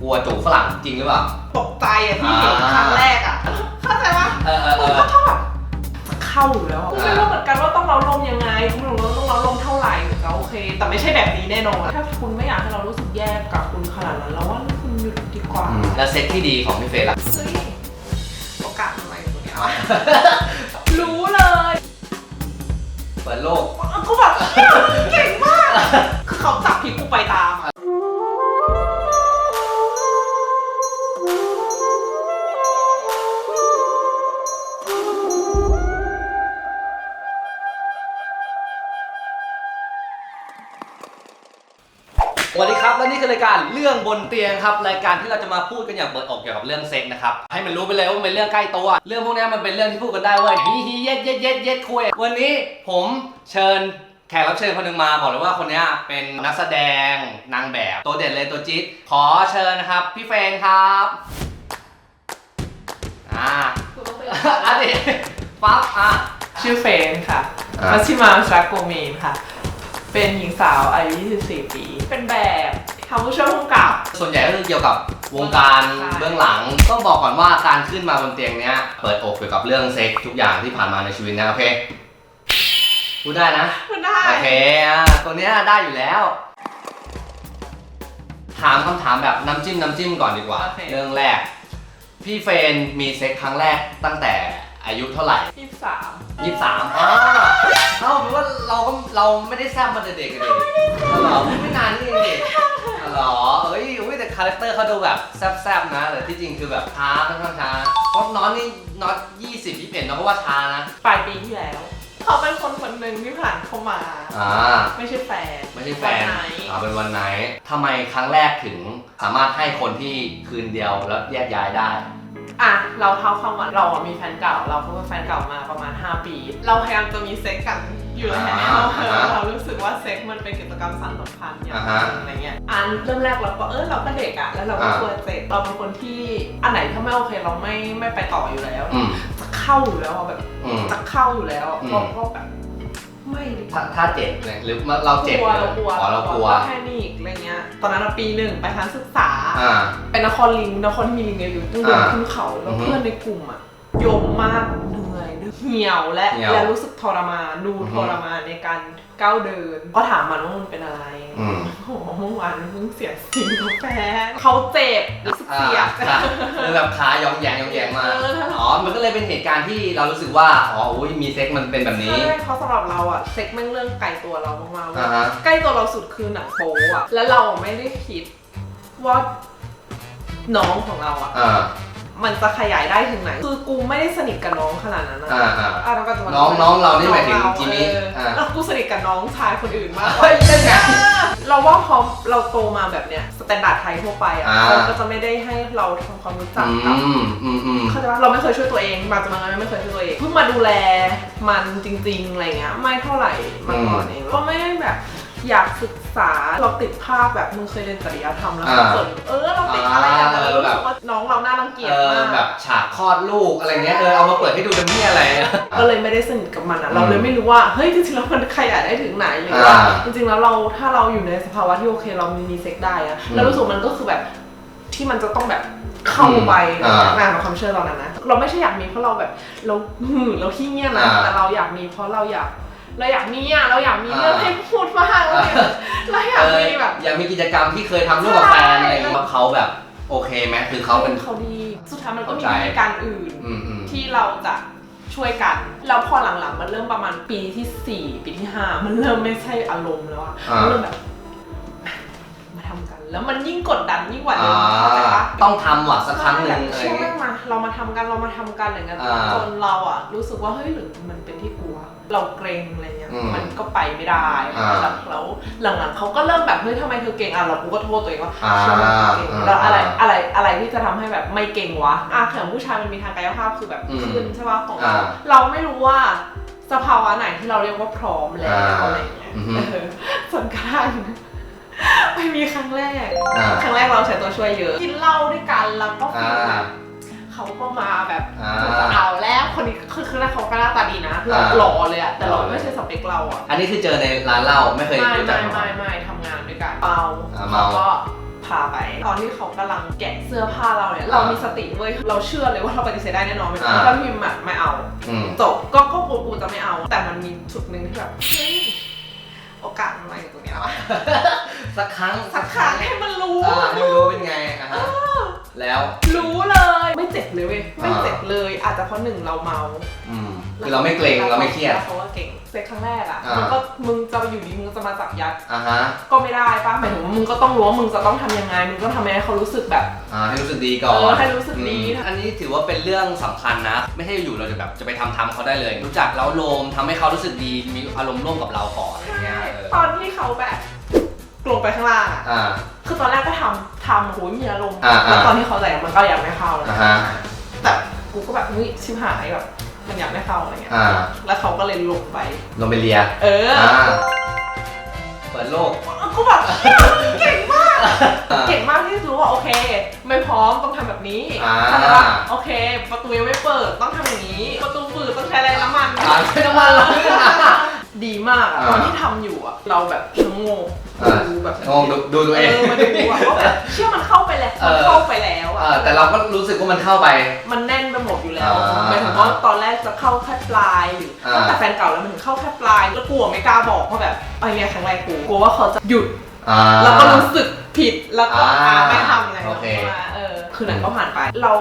กลัวจูบฝรั่งจริงหรือเปล่า ตกใจอะที่เห็นอ่า ครั้งแรกอะเข้าใจปะเออเออเอกูอก็ชอบแบบจะเข้าอยู่แล้วอะกูไม่รู้เหมือนกันว่าต้องเราลมยังไงกูไม่รู้ว่าต้องเราลมเท่าไหร่ถึงจะโอเค แต่ไม่ใช่แบบนี้แน่นอนถ้าคุณไม่อยากให้เรารู้สึกแย่กับคุณขนาดนั้นเราว่าคุณหยุดดีกว่าอืมแล้วเซ็ตที่ดีของพี่เฟย์ล่ะเฮ้ยโอกาสทำไมตรงเนี้ยวะรู้เลยเปิดโลก กูแบบเฮ้ยเก่งมาก คือเขาจับผิดกูไปตามอะ คือรายการเรื่องบนเตียงครับรายการที่เราจะมาพูดกันอย่างเปิดอกเกี่ยวกับเรื่องเซ็กนะครับให้มันรู้ไปเลยว่ามันเป็นเรื่องใกล้ตัวเรื่องพวกนี้มันเป็นเรื่องที่พูดกันได้เว้ยฮีฮีเย็ดเย็ดเย็ดเย็ดคุยวันนี้ผมเชิญแขกรับเชิญคนหนึ่งมาบอกเลยว่าคนนี้เป็นนักแสดงนางแบบตัวเด่นเลยตัวจี๊ดขอเชิญนะครับพี่เฟนครับอ่าองไปอันนี้ปั๊บอะชื่อเฟนค่ะอ่ามัชชิมาชาโกเมนค่ะ เป็นหญิงสาวอายุ 24 ปี เป็นแบบ ทำผู้ช่วยผู้กำกับ ส่วนใหญ่ก็คือเกี่ยวกับวงการใช่เบื้องหลังต้องบอกก่อนว่าการขึ้นมาบนเตียงเนี้ยเปิดอกเกี่ยวกับเรื่องเซ็กทุกอย่างที่ผ่านมาในชีวิตนะโอเคพูดได้นะมันได้ โอเคอะตัวเนี้ยได้อยู่แล้ว ถามคำถามแบบน้ำจิ้มน้ำจิ้มก่อนดีกว่า โอเค เรื่องแรก พี่เฟรนมีเซ็กครั้งแรกตั้งแต่อายุเท่าไหร่23ยี่สิบสามอ๋อเอ้าแปลว่าเราก็เราไม่ได้แซ่บมาแต่เด็กกันดิอ๋อเหรอเพิ่งไม่นานนี่เองดิอ๋อเหรอเอ้ยอุ้ยแต่คาแรคเตอร์เขาดูแบบแซ่บๆนะ แต่ที่จริงคือแบบช้าค่อนข้างช้าเพราะน้องนี่น้องยี่สิบยี่สิบเอ็ดน้องก็ว่าช้านะ ปลายปีที่แล้ว เขาเป็นคนคนหนึ่งที่ผ่านเข้ามา อ่า ไม่ใช่แฟนไม่ใช่แฟนวัไหอ่าเป็นวันไหนทำไมครั้งแรกถึงสามารถให้คนที่คืนเดียวแล้วแยกย้ายได้ อะ เราเท้าความว่าเราอะมีแฟนเก่า เราคบกับแฟนเก่ามาประมาณ 5 ปี เราพยายามจะมีเซ็กกัน อยู่แล้วอ่าอ่าฮะเรารู้สึกว่าเซ็กมันเป็นกิจกรรมสานสัมพันธ์อย่างอ่าหฮะนึ่งอะไรเงี้ยอันเริ่มแรกเราก็เออเราก็เด็กอะแล้วเราก็อ่า กลัวเจ็บเราเป็นคนที่อันไหนถ้าไม่โอเคเราไม่ไม่ไปต่ออยู่แล้ว อืมจะเข้าอยู่แล้วอะแบบอืม จะเข้าอยู่แล้วอะอืม เราก็แบบไม่ดีกถ้าว่าถ้าเจ็บเนี่ยหรือเราเจ็บกลัวเรากลัวอ๋อเรากลัวแพนิคอะไรเงี้ย ตอนนั้นเราปีหนึ่งไปทัศนศึกษา อ่า เป็นนครลิงนครที่มีลิงเยอะอยู่ต้องเดินอ่าขึ้นเขาแล้วอือฮึ เพื่อนในกลุ่มอะยมมาก เหนื่อยเหี่ยวและเหี่ยวและรู้สึกทรมานดูอือฮึ ทรมานในการก้าวเดิน ก็ถามมันว่ามันเป็นอะไรอืมโอ้โหเมื่อวานมันเพิ่งเสียสิงกาแฟเขาเจ็บรู้สึกอ่าเสียบ ค่ะคือแบบขายองแยงยองแยงมาเออ อ๋อมันก็เลยเป็นเหตุการณ์ที่เรารู้สึกว่าอ๋ออุ้ยมีเซ็กมันเป็นแบบนี้ ใช่เพราะสำหรับเราอะเซ็กแม่งเรื่องไกลตัวเรามากๆเว้ยอ่าฮะ ใกล้ตัวเราสุดคือหนังโป๊อะแล้วเราไม่ได้คิดว่าน้องของเราอะอ่า มันจะขยายได้ถึงไหน คือกูไม่ได้สนิทกับน้องขนาดนั้นนะอ่าอ่าอะแล้วก็จะมาน้องน้องเรานี่หมายถึงน้อเรจิมมี่เอออ่า แล้วกูสนิทกับน้องชายคนอื่นมากเฮ้ยได้ไง เราว่าพอเราโตมาแบบเนี้ยสแตนดาร์ดไทยทั่วไปอะอ่า เขาก็จะไม่ได้ให้เราทำความรู้จักอืกับมอืมอืม เข้าใจปะเราไม่เคยช่วยตัวเองมาจนมาไม่เคยช่วยตัวเองเพิ่งมาดูแลมันจริงๆอะไรเงี้ยไม่เท่าไหร่มาก่อนเองก็ไม่ได้แบบ อยากศึกษาเราติดภาพแบบมึงเคยเรียนจริยธรรมแล้วอ่าส่วนเออเราติดอะไรอย่างเงี้ยอ่าเรารู้สึกว่าน้องเราน่ารังเกียจเออมากแบบฉากคลอดลูกอะไรเงี้ยเออเอามาเปิดให้ดูเป็นที่อะไรอะ ก็เลยไม่ได้สนิทกับมันอะอืมเราเลยไม่รู้ว่าเฮ้ยจริงๆแล้วมันขยายได้ถึงไหนหรือว่าอ่าจริงๆแล้วเราถ้าเราอยู่ในสภาวะที่โอเคเรามีมีเซ็กได้อะอืมแล้วรู้สึกมันก็คือแบบที่มันจะต้องแบบเข้าไปอืมอะไรอย่างเงี้ยงานของความเชื่อเรานั้นนะเราไม่ใช่อยากมีเพราะเราแบบเราหืมเราขี้เงียจนะอ่า แต่เราอยากมีเพราะเราอยาก เราอยากมีอะเราอยากมีเรื่องอ่าให้พูดมากเราอยากเราอยากมีแบบอยากมีกิจกรรมที่เคยทำร่วมกับแฟนอะไรอย่างเงี้ยเขาแบบโอเคไหมคือเขาเป็นเขาดีสุดท้ายมันก็มีเข้าใจวิธีการอื่นอืมอืมที่เราจะช่วยกัน แล้วพอหลังๆ มันเริ่มประมาณปีที่ 4 ปีที่ 5 มันเริ่มไม่ใช่อารมณ์แล้วอะอ่ามัมันเริ่มแบบมาทำกัน แล้วมันยิ่งกดดันยิ่งกว่าเดิอ่ามเข้าใจปะต้องทำว่ะสักครั้งหนึ่งอะไรช่วงเงี้ยมาเรามาทำกันเรามาทำกันอะไรเงี้ยอ่าจนเราอะรู้สึกว่าเฮ้ยหรือมันเป็นที่กลัว เราเกรงอะไรเงี้ย อืมมันก็ไปไม่ได้อ่าแล้วหลังๆเขาก็เริ่มแบบเฮ้ยทำไมเธอเก่งอะเรากูก็โทษตัวเองว่าอ่าฉันเก่งอ่าแล้วอะไรอะไรอะไรที่จะทำให้แบบไม่เก่งวะอะแข่งผู้ชายมันมีทางกายภาพคือแบบอืมขึ้นใช่ป่ะของเราอ่าเราไม่รู้ว่าสภาวะไหนที่เราเรียกว่าพร้อมแล้วอ่าอะไรอย่างเงี้ยอือฮึ เออจนกระทั่งไปมีครั้งแรก อ่า ครั้งแรกเราใช้ตัวช่วยเยอะ กินเหล้าด้วยกันแล้วก็ฟีอ่าลแบบ เขาก็มาแบบอ่า จะเอาแล้วคนนี้คือคือแรกเขาก็หน้าตาดีนะหล่ออ่าหล่อเลยอะแต่เราไม่ใช่สเปคเราอะ อันนี้คือเจอในร้านเหล้าไม่เคยไม่รู้จักไม่มาก่อไม่นไม่ทำงานด้วยกันเมาอ่าเมาแล้วก็พาไปตอนที่เขากำลังแกะเสื้อผ้าเราเนี่ยเรามีสติเว้ยเราเชื่อเลยว่าเราปฏิเสธได้แน่นอนไม่อ่า ถ้าพิมพ์แบบไม่เอาอืม จบก็ก็กูกูจะไม่เอา แต่มันมีจุดหนึ่งที่แบบเฮ้ยโอกาสมันมาอยู่ตรงเนี้ยวะสักครั้งสักครั้งให้มันรู้ อ่าไม่รู้เป็นไงอะฮะ แล้ว รู้เลยไม่เจ็บเลยเว้ยไม่เจ็บเลย อาจจะเพราะหนึ่งเราเมาอืมคือเราไม่เกรงเราไม่เครียด แล้วเขาก็เก่งเซ็กครั้งแรกอะอ่ามั มันก็มึงจะอยู่ดีมึงจะมาจับยัดอ่าฮะก็ไม่ได้ป้าหมายถึงว่ามึงก็ต้องรู้ว่ามึงจะต้องทำยังไงมึงก็ทำยังไงให้เขารู้สึกแบบ อ่าให้รู้สึกดีก่อนเออให้รู้สึกดี อืมอันนี้ถือว่าเป็นเรื่องสำคัญนะ ไม่ให้อยู่เราจะแบบจะไปทำทำเขาได้เลย รู้จักแล้วโลมทำให้เขารู้สึกดีมีอารมณ์ร่วมกับเราก่อนอะไรเงี้ยเออ ตอนที่เขาแบบ ลงไปข้างล่างอะอ่า คือตอนแรกก็ทำทำโหยมีอารมณ์อ่าอ่า แล้วตอนที่เขาใส่มันก็ยังไม่เข้าเลยอ่าฮะแต่กูก็แบบเฮ้ยชิบหายแบบมันยังไม่เข้าอะไรเงี้ยอ่าแล้วเขาก็เลยลงไปลงไปเลียเอออ่าเปิดโลกกูแบบเชี่ยเก่งมาก อ่า เก่งมากที่รู้ว่าโอเค ไม่พร้อมต้องทำแบบนี้อ่าใช่ปะโอเค ประตูยังไม่เปิดต้องทำอย่างนี้ ประตูเปิดต้องใช้แรงน้ำมันอ่าใช้น้ำมันเหรอ ดีมากอะอ่าตอนที่ทำอยู่อะเราแบบชะโงกอ่า ดูแบบงงดูดูตัวเองเออมาดูอะว่าแบบเชื่อมันเข้าไปแล้วเอมันอเข้าไปแล้วอะอ่าแต่เราก็รู้สึกว่ามันเข้าไป มันแน่นไปหมดอยู่แล้วอ่าหมายถึงว่าตอนแรกจะเข้าแค่ปลายหรืออาตั้งแต่แฟนเก่าแล้วมันถึงเข้าแค่ปลายแล้วกลัวไม่กล้าบอกเพราะแบบไอ้เนี่ยครั้งแรกกูกลัวว่าเขาจะหยุดอ่า แล้วก็รู้สึกผิดแล้วก็อ่าอ่าไม่ทำอะไรโอเคมาเออคืนนั้นก็ผ่านไป เรา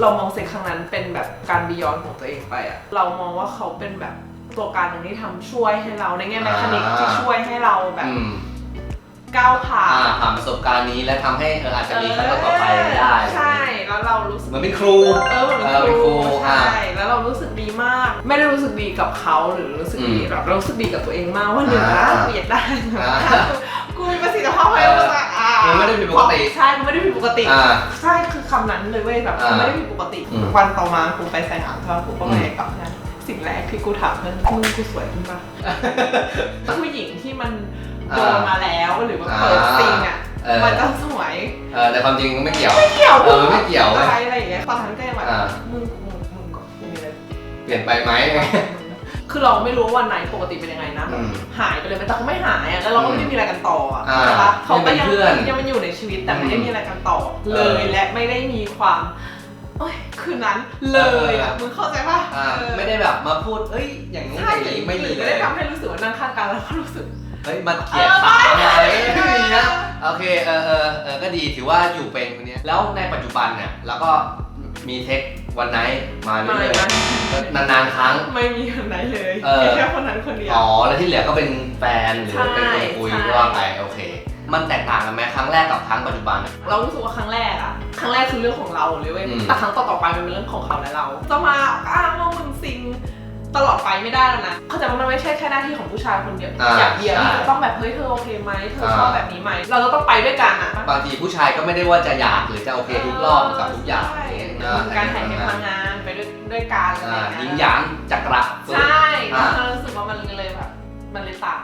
เรามองเซ็กครั้งนั้นเป็นแบบการบียอนของตัวเองไปอะเรามองว่าเขาเป็นแบบ ตัวการหนึ่งที่ทำช่วยให้เราในแง่แมคานิกที่ช่วยให้เราแบบอืมก้าวผ่าอ่านผ่านประสบการณ์นี้และทำให้เอออาจจะมีครั้งต่อๆไปได้ใช่แล้วเรารู้สึก เหมือนเป็นครู เออเหมือนเออเป็เป็นนคครูรูอ่าใช่ แล้วเรารู้สึกดีมาก ไม่ได้รู้สึกดีกับเขาหรือรู้สึกดีอืมแบบเรารู้สึกดีกับตัวเองมากว่าหนึ่งอ่านะกูอยากได้อ่ากูมีประสิทธิภาพอะไรบ้างอะคือไม่ได้ผิดปกติ ใช่กูไม่ได้ผิดปกติ อ่า ใช่คือคำนั้นเลยเว้ยแบบอ่าไม่ได้ผิดปกติ อืมวันต่อมากูไปใส่หางเขากูก็อืมไม่กลับนะ สิ่งแรกที่กูถามเพื่อนมึงกูสวยขึ้นปะผู้หญิงที่มันโดนมาแล้วหรือว่าเปิดซิงอะเออมันจะสวยเออแต่ความจริงไม่เกี่ยวไม่เกี่ยวเออไม่เกี่ยวเว้ยอะไรอะไรอย่างเงี้ยตอนนั้นก็ยังแบบอ่ามึงมึงมึงก็มึงมีอะไรเปลี่ยนไปไหมคือเราไม่รู้ว่าวันไหนปกติเป็นยังไงนะอืมหายไปเลยแต่เขาไม่หายอะแล้วเราก็ไม่ได้มีอะไรกันต่ออะอ่าใช่ปะเขาก็ยังยังเป็นเพื่อนยังมันอยู่ในชีวิตแต่ไม่ได้อืมมีอะไรกันต่อเอเลอยและไม่ได้มีความ โอ้ยคืนนั้นเลยอะเออมึงเข้าใจปะอ่าเออไม่ได้แบบมาพูด เอ้ย อย่างนู้นใช่อย่างนี้ไม่มีหรือเลไม่ยได้ทำให้รู้สึกว่านั่งข้างกันแล้วก็รู้สึก เฮ้ยมาเกลียดขาอะไรไม่มีนะโอเคเออเออเออก็ดีถือว่าอยู่เป็นคนเนี้ยแล้วในปัจจุบันเนี่ยแล้วก็มีเทควันไนท์มาเรื่ไม่อยไม่ๆนานๆครั้ง ไม่มีคนไหนเลยเออ มีแค่คนนั้นคนเดียว อ๋อ แล้วที่เหลือก็เป็นแฟนหรือเป็นคนคุยใช่ ก็ว่าไปโอเค มันแตกต่างกันไหมครั้งแรกกับครั้งปัจจุบันอะ เรารู้สึกว่าครั้งแรกอะครั้งแรกคือเรื่องของเราเลยเว้ย อืม แต่ครั้งต่อๆไปมันเป็นเรื่องของเขาและเรา จะมาอ้างว่ามึงซิงตลอดไปไม่ได้แล้วนะ เข้าใจว่ามันไม่ใช่แค่หน้าที่ของผู้ชายคนเดียวอ่าอย่างเดียวใช่ที่จะต้องแบบเฮ้ยเธอโอเคไหมเธออ่าชอบแบบนี้ไหม เราจะต้องไปด้วยกันอะบางทีผู้ชายก็ไม่ได้ว่าจะอยากหรือจะโอเคทุกรอบกับทุกอย่างใช่นะการถ่ายเทพพลังงานไปด้วยด้วยกันอะไรอ่าอยิย่างงหเงี้ยยางจักระ ใช่อ่า เรารู้สึกว่ามันเลยแบบมันเลยต่าง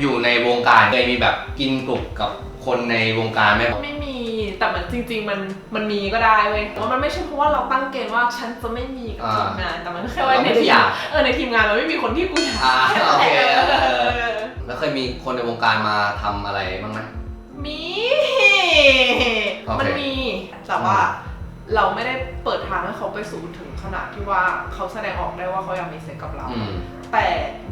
อยู่ในวงการเคยมีแบบกินกลุ่มกับคนในวงการไหมไม่มีแต่มันจริง ๆ มันมันมีก็ได้เว้ยแต่ว่ามันไม่ใช่เพราะว่าเราตั้งเกณฑ์ว่าฉันจะไม่มีกับทีมงานแต่มันแค่ว่าเราในไม่ได้ทีอมยากเออในทีมงานมันไม่มีคนที่กูอยากอ่าโอเคเออเออเออแล้วเคยมีคนในวงการมาทำอะไรบ้างไหมมีโอเคมันมีแต่ว่า เราไม่ได้เปิดทางให้เขาไปสู่ถึงขนาดที่ว่าเขาแสดงออกได้ว่าเขาอยากมีเซ็กกับเรา อืม แต่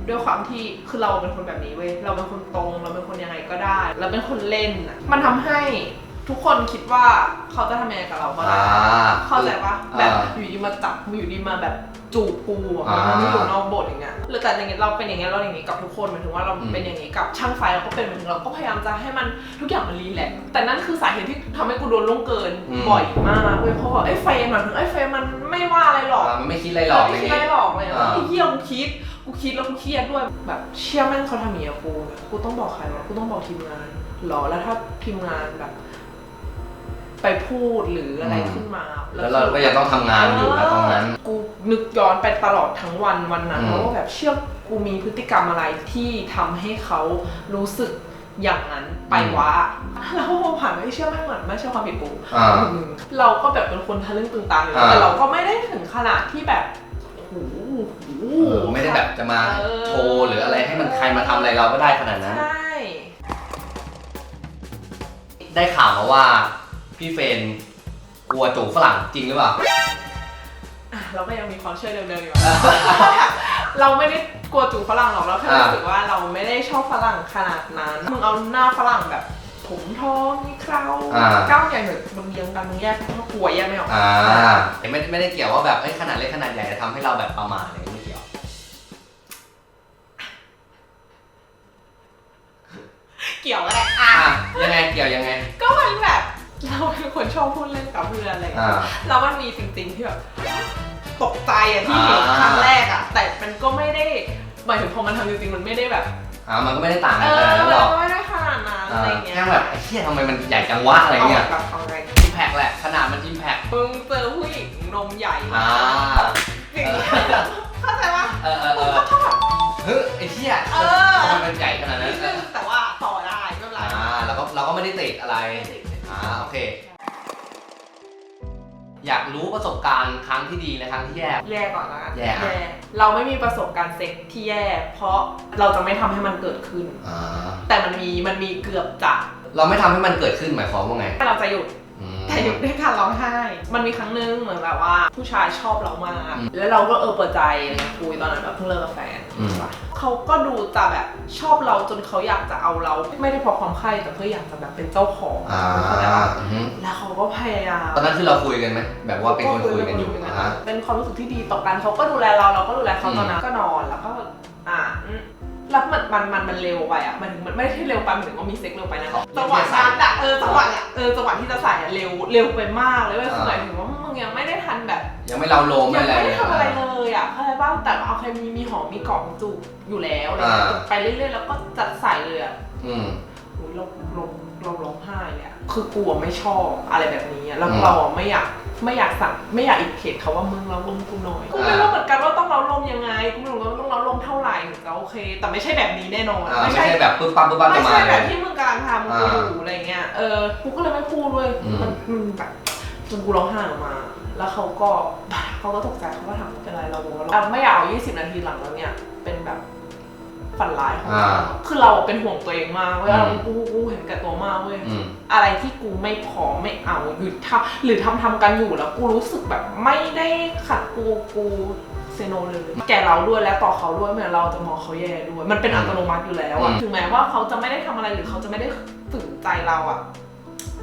ด้วยความที่คือเราเป็นคนแบบนี้เว้ยเราเป็นคนตรงเราเป็นคนยังไงก็ได้ เราเป็นคนเล่นน่ะมันทำให้ทุกคนคิดว่าเขาจะทำยังไงกับเราก็อ่าได้เข้าใจปะแบบอ่า อยู่ดีมาจับมืออยู่ดีมาแบบ จูบกูอะอ่ามันไม่อยู่นอกบทอย่างเงี้ยหรือแต่อย่างเงี้ยเราเป็นอย่างเงี้ยเราอย่างงี้กับทุกคนหมายถึงว่าเราอืมเป็นอย่างงี้กับช่างไฟเราก็เป็นหมายถึงเราก็พยายามจะให้มันทุกอย่างมันรีแลกซ์แต่นั่นคือสาเหตุที่ทำให้กูโดนล่วงเกินบ่อยมากเว้ยเพราะว่าไอ้เฟรมอะถึงไอ้เฟรมมันไม่ว่าอะไรหรอกอ่ามันไม่คิดอะไรหรอกไม่อะไรคิดเงี้อะไรยหรอกเลยอ่าไอ้เหี้ยกูคิดกูคิดแล้วกูเครียดด้วยแบบเชื่อแม่งเขาทำอย่างนี้กับกู กูต้องบอกใครวะกูต้องบอกทีมงานหรอแล้วถ้าทีมงานแบบ ไปพูดหรืออะไรขึ้นมา แล้วเราก็ยังต้องทำงานอยู่นะตรงนั้น กูนึกย้อนไปตลอดทั้งวันวันนั้นอืม ว่าแบบเชื่อกูมีพฤติกรรมอะไรที่ทำให้เขารู้สึกอย่างนั้นไปวะแล้วพอผ่านไปเชื่อแม่งเหมือนไม่ใช่ความผิดกู อ่า อืมเราก็แบบเป็นคนทะลึ่งตึงตังอยู่อ่า แต่เราก็ไม่ได้ถึงขนาดที่แบบโอ้โห เออไม่ได้แบบจะมาเออ โชว์หรืออะไรให้มันใครมาทำอะไรเราก็ได้ขนาดนั้น ใช่ได้ข่าวมาว่า พี่เฟรนกลัวจูฝรั่งจริงหรือเปล่า อะเราก็ยังมีความเชื่อเดิมๆอยู่เราไม่ได้กลัวจูฝรั่งหรอกเราแค่อ่ารู้สึกว่าเราไม่ได้ชอบฝรั่งขนาดนั้นมึงเอาหน้าฝรั่งแบบ ผมทองมีเคราอ่ากล้ามใหญ่เหมือนมึงเลี้ยงกันมึงแยกเพราะกลัวแยกไม่ออกอ่าไม่ไม่ได้เกี่ยวว่าแบบเอ้ยขนาดเล็กขนาดใหญ่จะทำให้เราแบบประมาทอะไรไม่เกี่ยว เกี่ยวแหละอะอะยังไงเกี่ยวยังไง ก็มันแบบ เราเป็นคนชอบพูดเล่นกับเพื่อนอะไรอย่างอ่าเงี้ยแล้วมันมีจริงๆที่แบบตกใจอะที่เห็นอ่าครั้งแรกอะ แต่มันก็ไม่ได้หมายถึงพอมันทำจริงๆมันไม่ได้แบบ อ่ามันก็ไม่ได้ต่างเอกันขอนาดนั้นมันหรอกก็ไม่ได้ขนาดนั้นอะไรเงี้ยแค่แบบไอ้เหี้ยทำไมมันใหญ่จังวะอะไรเงี้ยาแบบทำไงอิมแพกแหละขนาดมันอิมแพกมึงเจอผู้หญิงนมใหญ่อ่าอย่างเงี้ยเข้าใจปะเออเออเอมึงอก็ต้องแบบเฮ้ยไอ้เหี้ยเออทำไมมันใหญ่ขนาดนั้นนิดนึงแต่ว่าต่อได้ไม่เป็นไรอ่าเราก็เราก็ไม่ได้ติดอะไรอ่าโอ อยากรู้ประสบการณ์ครั้งที่ดีและครั้งที่แย่ แย่ก่อนละกันแย่อะ เราไม่มีประสบการณ์เซ็กที่แย่ เพราะเราจะไม่ทำให้มันเกิดขึ้น อ่าแต่มันมีมันมีเกือบจะเราไม่ทำให้มันเกิดขึ้นหมายความว่าไง เราจะหยุดอืม แต่หยุดด้วยการร้องไห้ มันมีครั้งนึงเหมือนแบบว่า ผู้ชายชอบเรามากอืมแล้วเราก็เออเปิดใจอะไรเงี้ยคุยตอนนั้นแบบเพิ่งเลิกกับแฟนอืมใช่ปะเขาก็ดูจะแบบชอบเราจนเขาอยากจะเอาเรา ไม่ได้เพราะความใคร่แต่เพื่ออยากจะแบบเป็นเจ้าของอ่าเข้าใจปะอือฮึแล้วเขาก็พยายาม ตอนนั้นคือเราคุยกันไหมแบบว่าเป็นคนคุยกันอยู่คุอ่าฮะ เป็นความรู้สึกที่ดีต่อกันเขาก็ดูแลเราเราก็ดูแลเขาอืมตอนนั้นก็นอนแล้วก็อ่าอื มแล้วมันมันมันมันเร็วไปอะมันมันไม่ได้เร็วไปหมายถึงว่ามีเซ็กเร็วไปนะจังหวะนั้นอะเออจังหวะอะเออจังหวะที่จะใส่อะเร็วเร็วไปมากเลยเว้ยคือหมายถึงว่ามึงยังไม่ได้ทันแบบ ยังไม่เราโลมยัไม่งอะไร ไม่ได้เลยทำอะไรเลยอะเข้าใจบ้างแต่เอาเคยมีมีหอมมีกล่องจูบอยู่แล้วอะไรเงี้ยอ่า ไปเรื่อยๆแล้วก็จัดใส่เลยอะอืมโอ้ยเราเราเราร้องไห้เลยอะคือกลัวไม่ชอบอะไรแบบนี้อะแล้วอืม เราอะไม่อยาก ไม่อยากสั่งไม่อยากอิดเขตเขาว่ามึงเราลมกูหน่อยกูไม่รู้เหมือนกันว่าต้องเราลมยังไงกูไม่รู้ว่าต้องเราลมเท่าไหร่ถึงจะโอเค แต่ไม่ใช่แบบนี้แน่นอนอ่าไม่ใช่แบบปึ๊บปั๊บปึ๊บปั๊บไม่จะมาใช่เลแบบย ที่มึงกำลังทำกูอยู่อะไรเงี้ยเออกูก็เลยไม่พูดเลยอืม มันมันแบบจนกูร้องไห้ออกมา แล้วเขาก็เขาก็ตกใจเขาก็ถามว่าเป็นไรเราบอกว่าเราไม่อยากเอา 20 นาทีหลังแล้วเนี่ยเป็นแบบ ฝันร้ายของเราอ่าคือเราเป็นห่วงตัวเองมากเว้ยอืมเรากูกูเห็นแก่ตัวมากเว้ย อืม อะไรที่กูไม่พร้อมไม่เอาหยุดทำหรือทำทำกันอยู่แล้วกูรู้สึกแบบไม่ได้ขัดกูกูเซโนเลย แก่เราด้วยและต่อเขาด้วยเหมือนเราจะมองเขาแย่ด้วย มันเป็นอัตโนมัติอยู่แล้วอะอืม ถึงแม้ว่าเขาจะไม่ได้ทำอะไรหรือเขาจะไม่ได้ฝืนใจเราอะ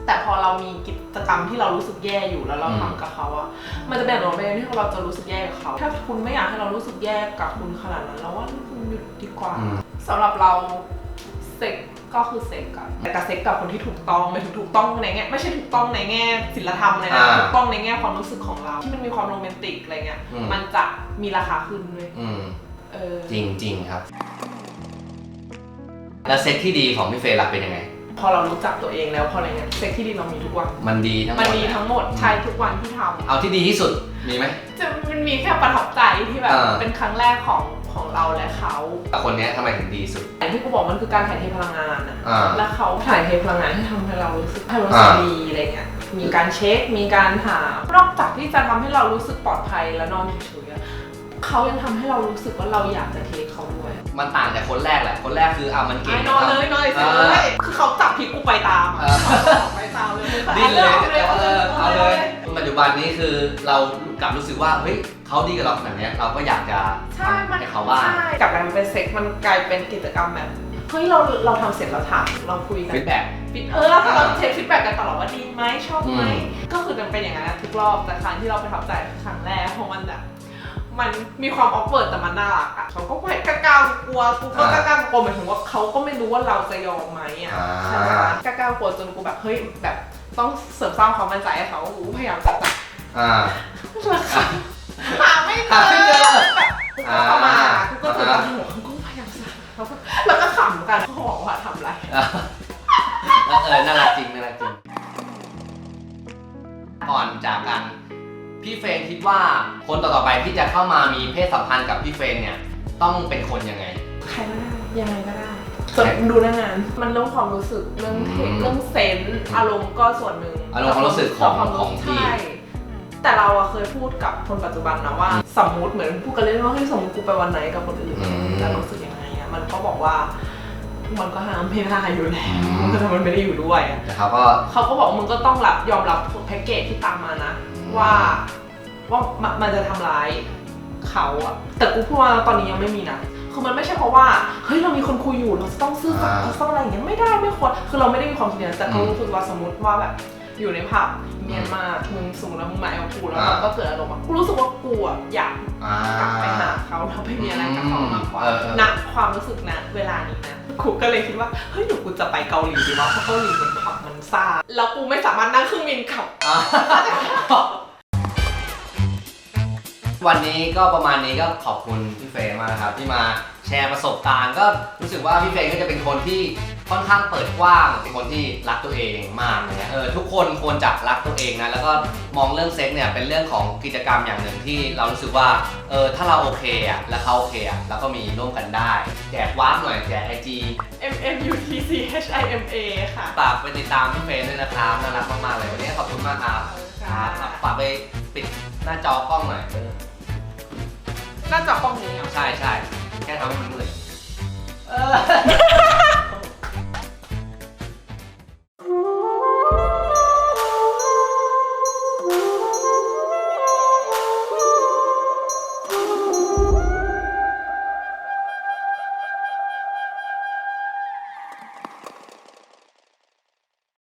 แต่พอเรามีกิจกรรมที่เรารู้สึกแย่อยู่แล้วเราทำกับเขาอะมันจะเป็นอัตโนมัติที่เราจะรู้สึกแย่กับเขา ถ้าคุณไม่อยากให้เรารู้สึกแย่กับคุณขนาดนั้นเราว่าคุณหยุดดีกว่าอืมสำหรับเราเซ็กก็คือเซ็กกันแต่กับเซ็กกับคนที่ถูกต้องไม่ถึงถูกต้องในแง่ไม่ใช่ถูกต้องในแง่ศิลธรรมเลยนะอ่าถูกต้องในแง่ความรู้สึกของเรา ที่มันมีความโรแมนติกอะไรเงี้ยอืมมันจะมีราคาขึ้นเลยอืมเออจริงจริงครับ แล้วเซ็ตที่ดีของพี่เฟย์ล่ะเป็นยังไง พอเรารู้จักตัวเองแล้วพออะไรเงี้ยเซ็กที่ดีเรามีทุกวัน มันดีทั้งหมมันดมีแหละทั้งหมดใช้ทุกวันที่ทำเอาที่ดีที่สุดมีไหมจะมันมีแค่ประทับใจที่แบบอ่าเป็นครั้งแรกของของเราและเขาแต่คนเนี้ยทำไมถึงดีสุดอย่างที่กูบอกมันคือการถ่ายเทพลังงานอะอ่าแล้วเขาถ่ายเทพลังงานที่ทำให้เรารู้สึกให้เรารู้สึกอ่าดีอะไรเงี้ยมีการเช็คมีการถามนอกจากที่จะทำให้เรารู้สึกปลอดภัยและนอนเฉยๆอะเขายังทำให้เรารู้สึกว่าเราอยากจะเทคเขาด้วย มันต่างจากคนแรกแหละ คนแรกคืออะมันเก่ง ไอ้นอนเลยนอนเลยเลยคือเขาจับพิกกูไปตามอะเออไปตามเลยดิ้นเลยอาเลยเออเอาเอาเลเลยยปัจจุบันนี้คือเรากลับรู้สึกว่าเฮ้ยเขาดีกับเราขนาดเนี้ยเราก็อยากจะใช่มันให้เขาบ้างใช่กลับกลายเป็นเซ็กมันกลายเป็นกิจกรรมแบบเฮ้ยเราเราทำเสร็จเราถามเราคุยกัน ฟีดแบ็กฟีดเออเราเราเช็คฟีดแบ็กกันตลอดว่าดีไหมชอบไหมอืม ก็คือมันเป็นอย่างนั้นทุกรอบแต่ครั้งที่เราประทับใจคือครั้งแรกเพราะมันแบบ มันมีความออฟเวิร์ดแต่มันน่ารักอะเขาก็ไม่กล้ากล้ากลัวกูก็กล้ากล้ากลัวหมายถึงว่าเขาก็ไม่รู้ว่าเราจะยอมไหมอะอ่าใช่ไหมกล้ากล้ากลัวจนกูแบบเฮ้ยแบบต้องเสริมสร้างความมั่นใจให้เขากูพยายามจะจับอ่าราคาหาไม่เจหาไม่เจออแบบกูก็เข้ามากูก็ถือว่าหัวกูพยายามจะแล้วก็แล้วก็ขำกันเขาบอกว่าทำอะไรเออเออน่ารักจริงน่ารักจริงก่อนจากกัน พี่เฟรนคิดว่าคนต่อๆไปที่จะเข้ามามีเพศสัมพันธ์กับพี่เฟรนเนี่ยต้องเป็นคนยังไง ใครก็ได้ยังไงก็ได้จนดูหน้างานมันเรื่องความรู้สึกเรื่องเทคอืมเรื่องเซนส์อารมณ์ก็ส่วนหนึ่งอารมณ์ความรู้สึกของแต่ความของพี่ใช่แต่เราอะเคยพูดกับคนปัจจุบันนะว่า สมมุติเหมือนพูดกันเล่นว่าเฮ้ยสมมติกูไปวันไหนกับคนอื่นอืมจะรู้สึกยังไงอะมันก็บอกว่ามันก็ห้ามไม่ได้อยู่แล้วอืมแต่มันไม่ได้อยู่ด้วยอะแต่เขาก็เขาก็บอกว่ามึงก็ต้องรับยอมรับแพ็กเกจที่ตามมานะอืม ว่าว่ามันมันจะทำร้ายเขาอะแต่กูพูดว่าตอนนี้ยังไม่มีนะคือมันไม่ใช่เพราะว่าเฮ้ยเรามีคนคุยอยู่เราจะต้องซื่อสัตย์เราต้องอะไรอย่างเงี้ยไม่ได้ไม่ควรคือเราไม่ได้มีความคิดนั้นแต่เขารู้สึกว่าสมมติว่าแบบอยู่ในผับเมียนมามึงสูงแล้วมึงมาเอากูแล้วมันก็เกิดอารมณ์อะกูรู้สึกว่ากูอะอยากอ่ากลับไปหาเขาแล้วไปมีอะไรกับเขามากกว่าเออเออณความรู้สึกนะเวลานี้นะกูก็เลยคิดว่าเฮ้ยเดี๋ยวกูจะไปเกาหลีดีวะเพราะเกาหลีมันผับมันซ่าแล้วกูไม่สามารถนั่งเครื่องบินขับอ่า วันนี้ก็ประมาณนี้ก็ขอบคุณพี่เฟรมมากนะครับที่มาแชร์ประสบการณ์ก็รู้สึกว่าพี่เฟรมก็จะเป็นคนที่ค่อนข้างเปิดกว้างเป็นคนที่รักตัวเองมากนะเออทุกคนควรจะรักตัวเองนะแล้วก็มองเรื่องเซ็กเนี่ยเป็นเรื่องของกิจกรรมอย่างหนึ่งที่เรารู้สึกว่าเออถ้าเราโอเคอะแล้วเขาโอเคอะแล้วก็มีร่วมกันได้ แจกวาร์ปหน่อยแจกไอจี M M U T C H I M A ค่ะฝากไปติดตามพี่เฟรมด้วยนะครับน่ารักมากๆเลยวันนี้ขอบคุณมากครับครับฝากไปปิดหน้าจอกล้องหน่อยเออ น่าจะห้องนี้อะใช่ใช่แค่ทำให้มันมืดเออ